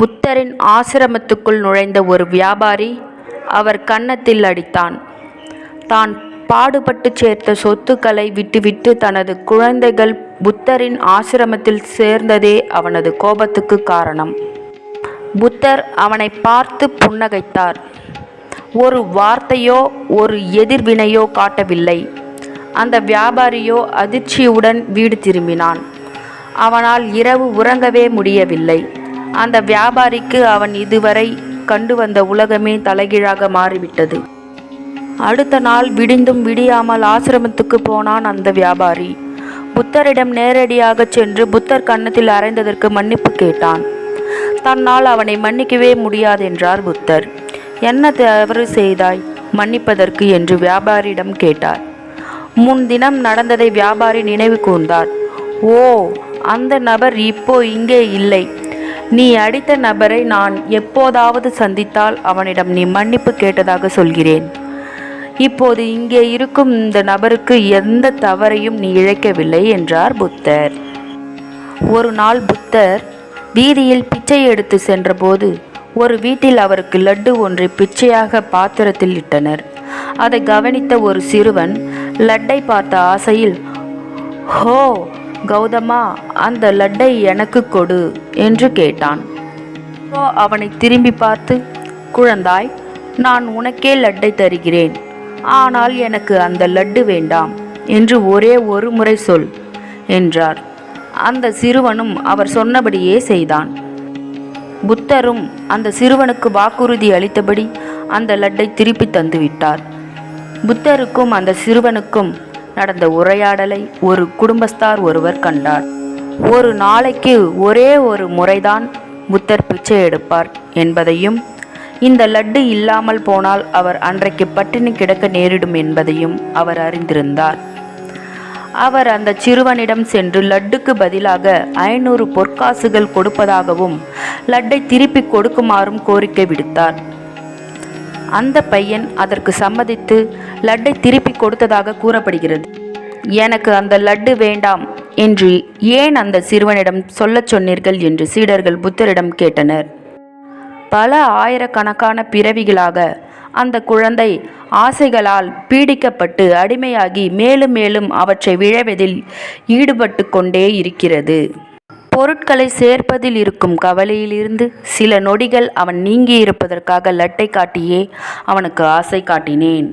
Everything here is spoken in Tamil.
புத்தரின் ஆசிரமத்துக்குள் நுழைந்த ஒரு வியாபாரி அவர் கன்னத்தில் அடித்தான். தான் பாடுபட்டு சேர்த்த சொத்துக்களை விட்டுவிட்டு தனது குழந்தைகள் புத்தரின் ஆசிரமத்தில் சேர்ந்ததே அவனது கோபத்துக்கு காரணம். புத்தர் அவனை பார்த்து புன்னகைத்தார். ஒரு வார்த்தையோ ஒரு எதிர்வினையோ காட்டவில்லை. அந்த வியாபாரியோ அதிர்ச்சியுடன் வீடு திரும்பினான். அவனால் இரவு உறங்கவே முடியவில்லை. அந்த வியாபாரிக்கு அவன் இதுவரை கண்டு வந்த உலகமே தலைகீழாக மாறிவிட்டது. அடுத்த நாள் விடிந்தும் விடியாமல் ஆசிரமத்துக்கு போனான் அந்த வியாபாரி. புத்தரிடம் நேரடியாக சென்று புத்தர் கன்னத்தில் அறைந்ததற்கு மன்னிப்பு கேட்டான். தன்னால் அவனை மன்னிக்கவே முடியாதென்றார் புத்தர். என்ன தவறு செய்தாய்? மன்னிப்பதற்கு? என்று வியாபாரியிடம் கேட்டார். முன்தினம் நடந்ததை வியாபாரி நினைவு கூர்ந்தார். ஓ அந்த நபர் இப்போ இங்கே இல்லை. நீ அடித்த நபரை நான் எப்போதாவது சந்தித்தால் அவனிடம் நீ மன்னிப்பு கேட்டதாக சொல்கிறேன். இப்போது இங்கே இருக்கும் இந்த நபருக்கு எந்த தவறையும் நீ இழைக்கவில்லை என்றார் புத்தர். ஒரு நாள் புத்தர் வீதியில் பிச்சை எடுத்து சென்றபோது ஒரு வீட்டில் அவருக்கு லட்டு ஒன்றை பிச்சையாக பாத்திரத்தில் இட்டனர். அதை கவனித்த ஒரு சிறுவன் லட்டை பார்த்த ஆசையில் ஹோ கௌதமா அந்த லட்டை எனக்கு கொடு என்று கேட்டான். அவனை திரும்பி பார்த்து குழந்தாய் நான் உனக்கே லட்டை தருகிறேன். ஆனால் எனக்கு அந்த லட்டு வேண்டாம் என்று ஒரே ஒரு முறை சொல் என்றார். அந்த சிறுவனும் அவர் சொன்னபடியே செய்தான். புத்தரும் அந்த சிறுவனுக்கு வாக்குறுதி அளித்தபடி அந்த லட்டை திருப்பி தந்துவிட்டார். புத்தருக்கும் அந்த சிறுவனுக்கும் நடந்த உரையாடலை ஒரு குடும்பஸ்தார் ஒருவர் கண்டார். ஒரு நாளைக்கு ஒரே ஒரு முறைதான் புத்தர் பிச்சை எடுப்பார் என்பதையும் இந்த லட்டு இல்லாமல் போனால் அவர் அன்றைக்கு பட்டினி கிடக்க நேரிடும் என்பதையும் அவர் அறிந்திருந்தார். அவர் அந்த சிறுவனிடம் சென்று லட்டுக்கு பதிலாக ஐநூறு பொற்காசுகள் கொடுப்பதாகவும் லட்டை திருப்பி கொடுக்குமாறும் கோரிக்கை விடுத்தார். அந்த பையன் அதற்கு சம்மதித்து லட்டை திருப்பி கொடுத்ததாக கூறப்படுகிறது. எனக்கு அந்த லட்டு வேண்டாம் என்று ஏன் அந்த சிறுவனிடம் சொல்லச் சொன்னீர்கள் என்று சீடர்கள் புத்தரிடம் கேட்டனர். பல ஆயிரக்கணக்கான பிறவிகளாக அந்த குழந்தை ஆசைகளால் பீடிக்கப்பட்டு அடிமையாகி மேலும் மேலும் அவற்றை விழைவதில் ஈடுபட்டு கொண்டே இருக்கிறது. பொருட்களை சேர்ப்பதில் இருக்கும் கவலையிலிருந்து சில நொடிகள் அவன் நீங்கி இருப்பதற்காக லட்டை காட்டியே அவனுக்கு ஆசை காட்டினேன்.